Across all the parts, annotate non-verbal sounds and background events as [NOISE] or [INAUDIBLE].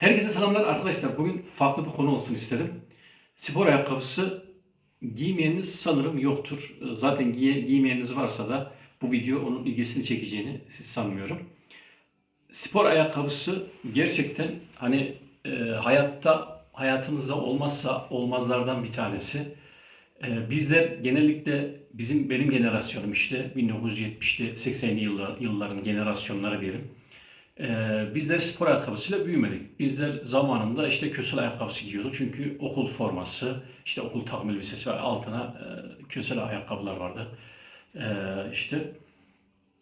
Herkese selamlar arkadaşlar. Bugün farklı bir konu olsun istedim. Spor ayakkabısı giymeyeniniz sanırım yoktur. Zaten giye, giymeyeniniz varsa da bu video onun ilgisini çekeceğini sanmıyorum. Spor ayakkabısı gerçekten hani e, hayatta hayatımızda olmazsa olmazlardan bir tanesi. E, bizler genellikle bizim benim jenerasyonum işte 1970'li 80'li yıllar, yılların generasyonları diyelim. Ee, bizler spor ayakkabısıyla büyümedik. Bizler zamanında işte kösel ayakkabısı giyiyorduk. Çünkü okul forması, işte okul takım elbisesi ve altına e, kösel ayakkabılar vardı. Ee, işte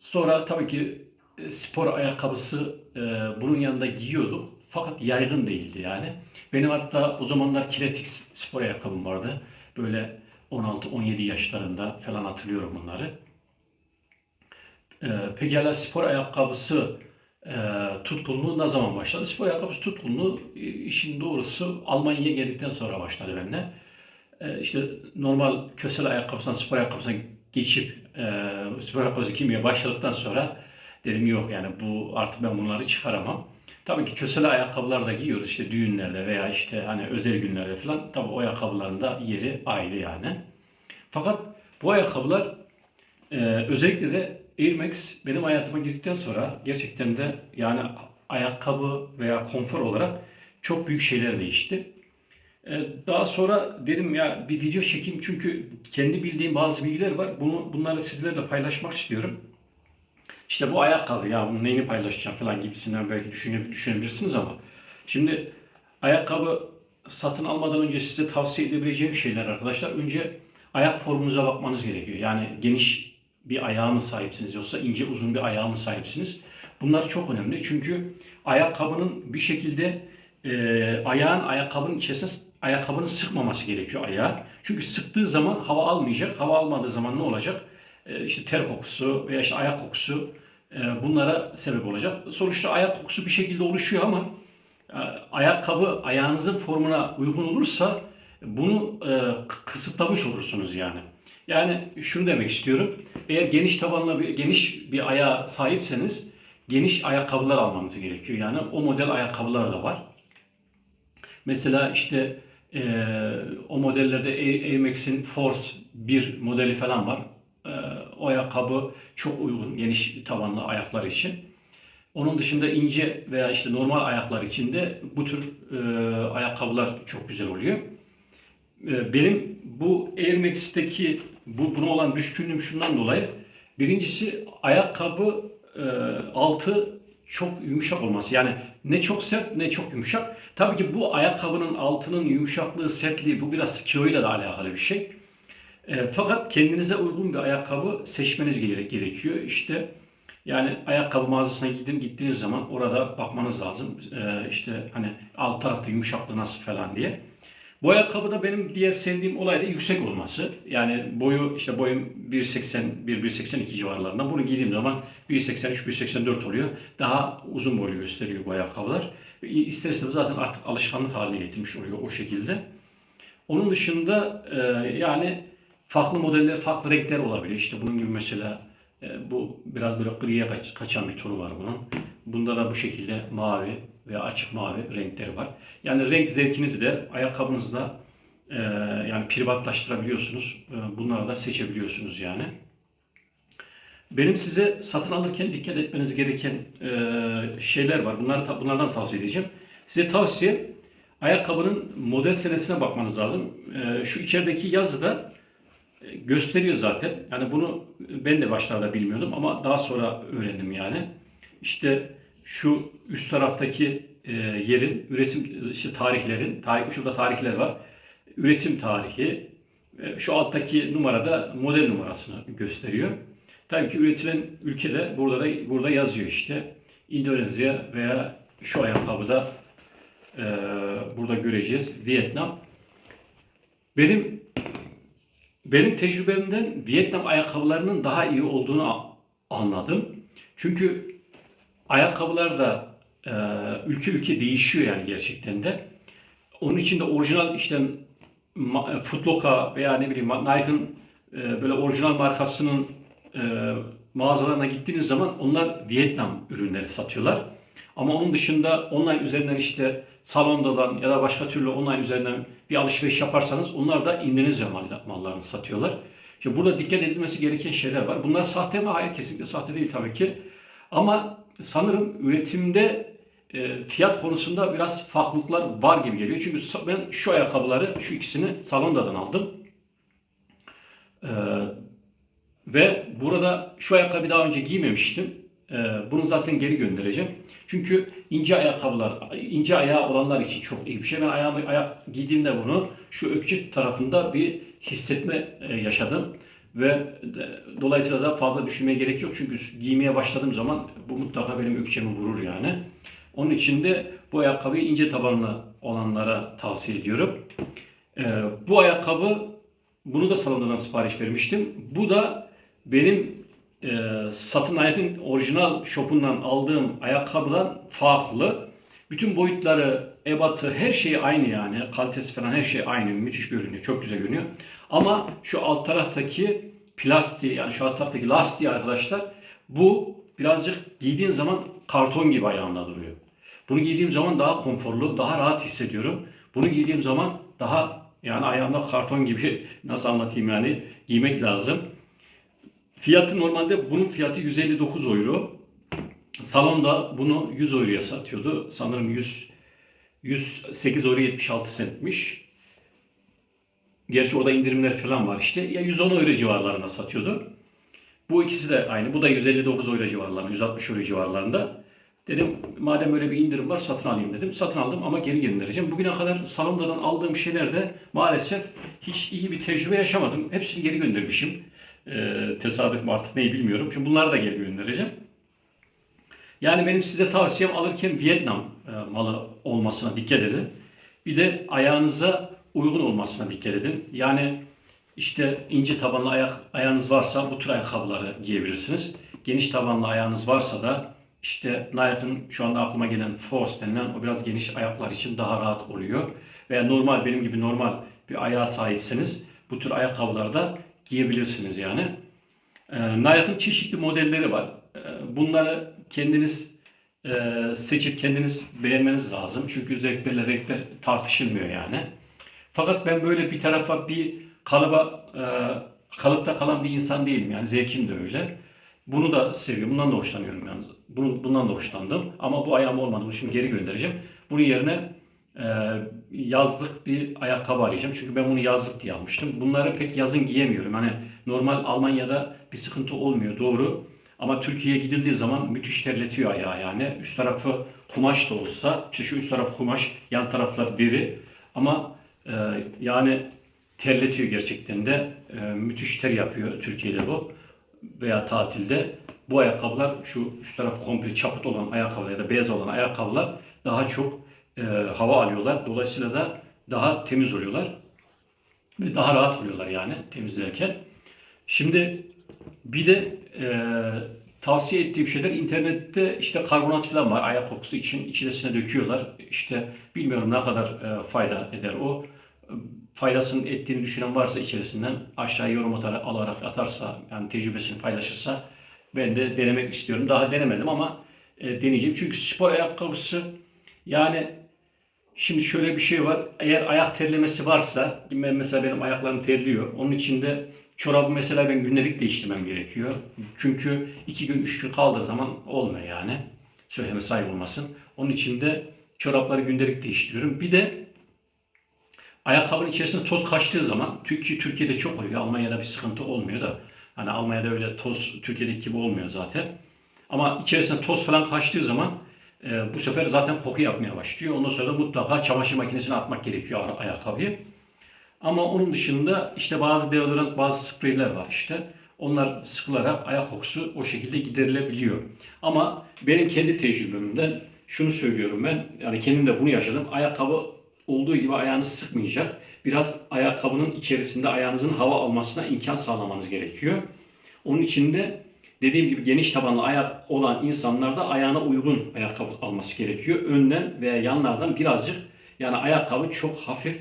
sonra tabii ki e, spor ayakkabısı e, bunun yanında giyiyorduk. Fakat yaygın değildi yani. Benim hatta o zamanlar kinetik spor ayakkabım vardı. Böyle 16-17 yaşlarında falan hatırlıyorum bunları. Ee, pekala spor ayakkabısı e, tutkunluğu ne zaman başladı? Spor ayakkabısı tutkunluğu e, işin doğrusu Almanya'ya geldikten sonra başladı benimle. E, işte normal kösel ayakkabısından spor ayakkabısına geçip e, spor ayakkabısı giymeye başladıktan sonra dedim yok yani bu artık ben bunları çıkaramam. Tabii ki kösel ayakkabılar da giyiyoruz işte düğünlerde veya işte hani özel günlerde falan. Tabii o ayakkabıların da yeri ayrı yani. Fakat bu ayakkabılar ee, özellikle de Air Max benim hayatıma girdikten sonra gerçekten de yani ayakkabı veya konfor olarak çok büyük şeyler değişti. Ee, daha sonra dedim ya bir video çekeyim çünkü kendi bildiğim bazı bilgiler var. Bunu bunları sizlerle paylaşmak istiyorum. İşte bu ayakkabı ya bunun neyini paylaşacağım falan gibisinden belki düşüne, düşünebilirsiniz ama şimdi ayakkabı satın almadan önce size tavsiye edebileceğim şeyler arkadaşlar. Önce ayak formunuza bakmanız gerekiyor. Yani geniş bir ayağa mı sahipsiniz yoksa ince uzun bir ayağa mı sahipsiniz? Bunlar çok önemli çünkü ayakkabının bir şekilde e, ayağın ayakkabının içerisine ayakkabının sıkmaması gerekiyor ayağa. Çünkü sıktığı zaman hava almayacak. Hava almadığı zaman ne olacak? E, işte ter kokusu veya işte ayak kokusu e, bunlara sebep olacak. Sonuçta ayak kokusu bir şekilde oluşuyor ama e, ayakkabı ayağınızın formuna uygun olursa bunu e, kısıtlamış olursunuz yani. Yani şunu demek istiyorum. Eğer geniş tabanlı bir geniş bir ayağa sahipseniz geniş ayakkabılar almanız gerekiyor. Yani o model ayakkabılar da var. Mesela işte e, o modellerde Max'in Force 1 modeli falan var. E, o ayakkabı çok uygun geniş tabanlı ayaklar için. Onun dışında ince veya işte normal ayaklar için de bu tür e, ayakkabılar çok güzel oluyor. E, benim bu Air Max'teki bu buna olan düşkünlüğüm şundan dolayı. Birincisi ayakkabı e, altı çok yumuşak olması. Yani ne çok sert ne çok yumuşak. Tabii ki bu ayakkabının altının yumuşaklığı, sertliği bu biraz kiloyla da alakalı bir şey. E, fakat kendinize uygun bir ayakkabı seçmeniz gere- gerekiyor. İşte yani ayakkabı mağazasına gidin gittiğiniz zaman orada bakmanız lazım. E, işte hani alt tarafta yumuşaklığı nasıl falan diye. Bu ayakkabıda benim diğer sevdiğim olay da yüksek olması. Yani boyu işte boyum 1.80 1.82 civarlarında. Bunu giydiğim zaman 1.83 1.84 oluyor. Daha uzun boylu gösteriyor bu ayakkabılar. İster zaten artık alışkanlık haline getirmiş oluyor o şekilde. Onun dışında e, yani farklı modeller, farklı renkler olabilir. İşte bunun gibi mesela e, bu biraz böyle griye kaç- kaçan bir tonu var bunun. Bunda da bu şekilde mavi veya açık mavi renkleri var. Yani renk zevkinizi de ayakkabınızda e, yani privatlaştırabiliyorsunuz. E, bunları da seçebiliyorsunuz yani. Benim size satın alırken dikkat etmeniz gereken e, şeyler var. Bunları ta- bunlardan tavsiye edeceğim. Size tavsiye ayakkabının model senesine bakmanız lazım. E, şu içerideki yazıda e, gösteriyor zaten. Yani bunu ben de başlarda bilmiyordum ama daha sonra öğrendim yani. İşte şu üst taraftaki e, yerin üretim işte tarihlerin tarih şurada tarihler var. Üretim tarihi e, şu alttaki numarada model numarasını gösteriyor. Tabii ki üretilen ülke de burada da burada yazıyor işte. Endonezya veya şu ayakkabıda e, burada göreceğiz. Vietnam. Benim benim tecrübemden Vietnam ayakkabılarının daha iyi olduğunu anladım. Çünkü ayakkabılar da e, ülke ülke değişiyor yani gerçekten de. Onun için de orijinal işte ma- Foot Locker veya ne bileyim Nike'ın e, böyle orijinal markasının e, mağazalarına gittiğiniz zaman onlar Vietnam ürünleri satıyorlar. Ama onun dışında online üzerinden işte salondadan ya da başka türlü online üzerinden bir alışveriş yaparsanız onlar da mal- mallarını satıyorlar. Şimdi burada dikkat edilmesi gereken şeyler var. Bunlar sahte mi? Hayır kesinlikle sahte değil tabii ki. Ama sanırım üretimde e, fiyat konusunda biraz farklılıklar var gibi geliyor. Çünkü ben şu ayakkabıları, şu ikisini salondadan aldım. Ee, ve burada şu ayakkabı daha önce giymemiştim. Ee, bunu zaten geri göndereceğim. Çünkü ince ayakkabılar, ince ayağı olanlar için çok iyi bir şey. Ben ayağımı ayak giydiğimde bunu şu ökçü tarafında bir hissetme e, yaşadım. Ve e, dolayısıyla da fazla düşünmeye gerek yok. Çünkü giymeye başladığım zaman bu mutlaka benim ökçemi vurur yani. Onun için de bu ayakkabıyı ince tabanlı olanlara tavsiye ediyorum. Ee, bu ayakkabı bunu da salondan sipariş vermiştim. Bu da benim e, satın ayakın orijinal shop'undan aldığım ayakkabıdan farklı. Bütün boyutları, ebatı, her şey aynı yani. Kalitesi falan her şey aynı. Müthiş görünüyor. Çok güzel görünüyor. Ama şu alt taraftaki plastiği yani şu alt taraftaki lastiği arkadaşlar bu birazcık giydiğin zaman karton gibi ayağında duruyor. Bunu giydiğim zaman daha konforlu, daha rahat hissediyorum. Bunu giydiğim zaman daha yani ayağımda karton gibi [LAUGHS] nasıl anlatayım yani giymek lazım. Fiyatı normalde bunun fiyatı 159 euro. Salonda bunu 100 euroya satıyordu. Sanırım 100 108 euro 76 centmiş. Gerçi orada indirimler falan var işte. Ya 110 euro civarlarında satıyordu. Bu ikisi de aynı. Bu da 159 euro civarlarında, 160 euro civarlarında. Dedim madem öyle bir indirim var satın alayım dedim. Satın aldım ama geri göndereceğim. Bugüne kadar salondan aldığım şeylerde maalesef hiç iyi bir tecrübe yaşamadım. Hepsini geri göndermişim. Ee, tesadüf mü artık neyi bilmiyorum. Şimdi bunları da geri göndereceğim. Yani benim size tavsiyem alırken Vietnam e, malı olmasına dikkat edin. Bir de ayağınıza uygun olmasına dikkat edin. Yani işte ince tabanlı ayak ayağınız varsa bu tür ayakkabıları giyebilirsiniz. Geniş tabanlı ayağınız varsa da işte Nike'ın şu anda aklıma gelen Force denilen o biraz geniş ayaklar için daha rahat oluyor. Veya normal benim gibi normal bir ayağa sahipseniz bu tür ayakkabılarda giyebilirsiniz yani. Ee, Nike'ın çeşitli modelleri var. Ee, bunları kendiniz e, seçip kendiniz beğenmeniz lazım. Çünkü zevklerle renkler tartışılmıyor yani. Fakat ben böyle bir tarafa bir kalıba e, kalıpta kalan bir insan değilim yani zevkim de öyle. Bunu da seviyorum. Bundan da hoşlanıyorum yani. Bunu, bundan da hoşlandım. Ama bu ayağım olmadı. Bunu şimdi geri göndereceğim. Bunun yerine e, yazlık bir ayakkabı arayacağım. Çünkü ben bunu yazlık diye almıştım. Bunları pek yazın giyemiyorum. Hani normal Almanya'da bir sıkıntı olmuyor. Doğru. Ama Türkiye'ye gidildiği zaman müthiş terletiyor ayağı yani. Üst tarafı kumaş da olsa, işte şu üst taraf kumaş, yan taraflar deri. Ama e, yani terletiyor gerçekten de. E, müthiş ter yapıyor Türkiye'de bu veya tatilde. Bu ayakkabılar şu üst taraf komple çaput olan ayakkabılar ya da beyaz olan ayakkabılar daha çok e, hava alıyorlar. Dolayısıyla da daha temiz oluyorlar. Ve daha rahat oluyorlar yani temizlerken. Şimdi bir de e, tavsiye ettiğim şeyler internette işte karbonat falan var ayak kokusu için içerisine döküyorlar. İşte bilmiyorum ne kadar e, fayda eder o. Faydasının ettiğini düşünen varsa içerisinden aşağıya yorum atarak, alarak atarsa yani tecrübesini paylaşırsa ben de denemek istiyorum. Daha denemedim ama e, deneyeceğim. Çünkü spor ayakkabısı yani Şimdi şöyle bir şey var. Eğer ayak terlemesi varsa, mesela benim ayaklarım terliyor. Onun için de çorabı mesela ben gündelik değiştirmem gerekiyor. Çünkü iki gün, üç gün kaldığı zaman olmuyor yani. Söyleme sahip olmasın. Onun için de çorapları gündelik değiştiriyorum. Bir de ayakkabının içerisinde toz kaçtığı zaman, Türkiye Türkiye'de çok oluyor. Almanya'da bir sıkıntı olmuyor da. Hani Almanya'da öyle toz Türkiye'deki gibi olmuyor zaten. Ama içerisine toz falan kaçtığı zaman e, bu sefer zaten koku yapmaya başlıyor. Ondan sonra da mutlaka çamaşır makinesine atmak gerekiyor ayakkabıyı. Ama onun dışında işte bazı deodorant, bazı spreyler var işte. Onlar sıkılarak ayak kokusu o şekilde giderilebiliyor. Ama benim kendi tecrübemden şunu söylüyorum ben. Yani kendim de bunu yaşadım. Ayakkabı olduğu gibi ayağınızı sıkmayacak. Biraz ayakkabının içerisinde ayağınızın hava almasına imkan sağlamanız gerekiyor. Onun için de dediğim gibi geniş tabanlı ayak olan insanlar da ayağına uygun ayakkabı alması gerekiyor. Önden veya yanlardan birazcık yani ayakkabı çok hafif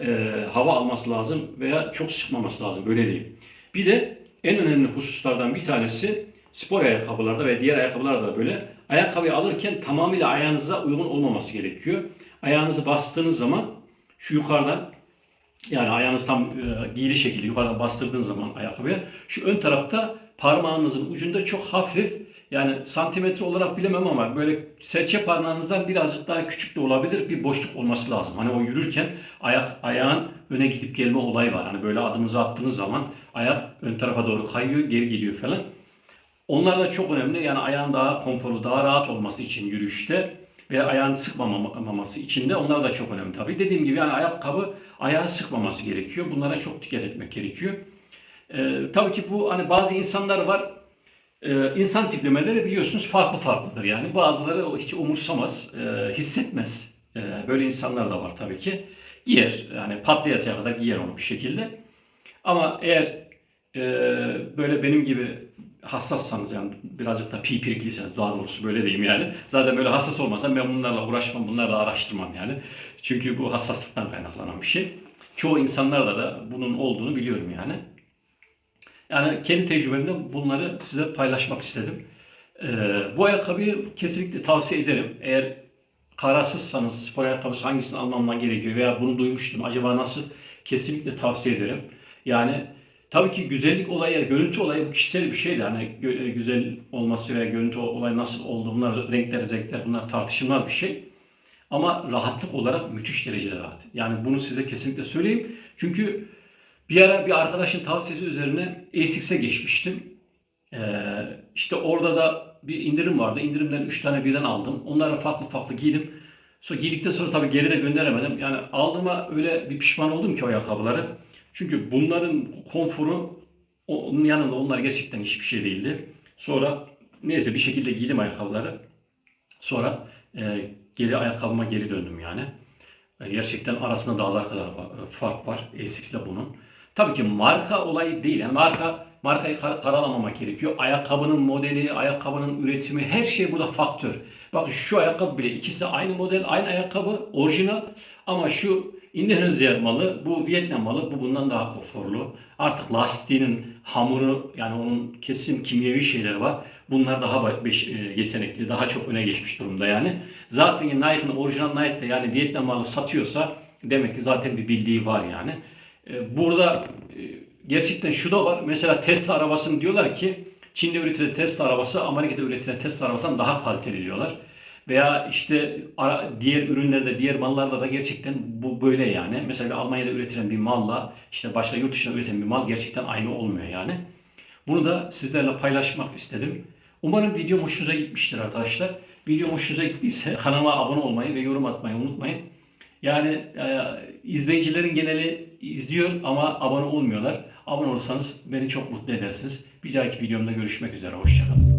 e, hava alması lazım veya çok sıkmaması lazım böyle diyeyim. Bir de en önemli hususlardan bir tanesi spor ayakkabılarda ve diğer ayakkabılarda da böyle ayakkabıyı alırken tamamıyla ayağınıza uygun olmaması gerekiyor. Ayağınızı bastığınız zaman şu yukarıdan yani ayağınız tam e, giyili şekilde yukarıdan bastırdığınız zaman ayakkabıya şu ön tarafta parmağınızın ucunda çok hafif yani santimetre olarak bilemem ama böyle serçe parmağınızdan birazcık daha küçük de olabilir bir boşluk olması lazım. Hani o yürürken ayak ayağın öne gidip gelme olayı var. Hani böyle adımınızı attığınız zaman ayak ön tarafa doğru kayıyor, geri gidiyor falan. Onlar da çok önemli. Yani ayağın daha konforlu, daha rahat olması için yürüyüşte ve ayağını sıkmamaması için de onlar da çok önemli tabii. Dediğim gibi yani ayakkabı ayağı sıkmaması gerekiyor. Bunlara çok dikkat etmek gerekiyor. Ee, tabii ki bu hani bazı insanlar var ee, insan tiplemeleri biliyorsunuz farklı farklıdır yani. Bazıları hiç umursamaz, e, hissetmez. E, böyle insanlar da var tabii ki. Giyer, yani patlayasıya kadar giyer onu bir şekilde. Ama eğer e, böyle benim gibi hassassanız yani birazcık da pipirikliyseniz daha doğrusu böyle diyeyim yani. Zaten böyle hassas olmasam ben bunlarla uğraşmam, bunlarla araştırmam yani. Çünkü bu hassaslıktan kaynaklanan bir şey. Çoğu insanlarda da bunun olduğunu biliyorum yani. Yani kendi tecrübemde bunları size paylaşmak istedim. Ee, bu ayakkabıyı kesinlikle tavsiye ederim. Eğer kararsızsanız spor ayakkabısı hangisini almamdan gerekiyor veya bunu duymuştum acaba nasıl kesinlikle tavsiye ederim. Yani tabii ki güzellik olayı, görüntü olayı bu kişisel bir şeydi. Hani gö- güzel olması veya görüntü olayı nasıl oldu bunlar renkler, zevkler bunlar tartışılmaz bir şey. Ama rahatlık olarak müthiş derecede rahat. Yani bunu size kesinlikle söyleyeyim. Çünkü bir ara bir arkadaşın tavsiyesi üzerine ASICS'e geçmiştim. Ee, işte orada da bir indirim vardı. İndirimden 3 tane birden aldım. Onları farklı farklı giydim. Sonra giydikten sonra tabii geri de gönderemedim. Yani aldığıma öyle bir pişman oldum ki o ayakkabıları. Çünkü bunların konforu onun yanında onlar gerçekten hiçbir şey değildi. Sonra neyse bir şekilde giydim ayakkabıları. Sonra e, geri ayakkabıma geri döndüm yani. Gerçekten arasında dağlar kadar fark var ASICS ile bunun. Tabii ki marka olayı değil. Yani marka markayı kar- karalamamak gerekiyor. Ayakkabının modeli, ayakkabının üretimi her şey burada faktör. Bakın şu ayakkabı bile ikisi aynı model, aynı ayakkabı, orijinal ama şu Endonezya malı, bu Vietnam malı, bu bundan daha konforlu. Artık lastiğinin hamuru yani onun kesin kimyevi şeyleri var. Bunlar daha beş- e, yetenekli, daha çok öne geçmiş durumda yani. Zaten Nike'ın orijinal Nike'de yani Vietnam malı satıyorsa demek ki zaten bir bildiği var yani. E, Burada e, gerçekten şu da var. Mesela Tesla arabasını diyorlar ki Çin'de üretilen Tesla arabası Amerika'da üretilen Tesla arabasından daha kaliteli diyorlar. Veya işte diğer ürünlerde, diğer mallarda da gerçekten bu böyle yani. Mesela Almanya'da üretilen bir malla işte başka yurt dışında üretilen bir mal gerçekten aynı olmuyor yani. Bunu da sizlerle paylaşmak istedim. Umarım video hoşunuza gitmiştir arkadaşlar. Video hoşunuza gittiyse [LAUGHS] kanalıma abone olmayı ve yorum atmayı unutmayın. Yani e, izleyicilerin geneli izliyor ama abone olmuyorlar. Abone olursanız beni çok mutlu edersiniz. Bir dahaki videomda görüşmek üzere. Hoşçakalın.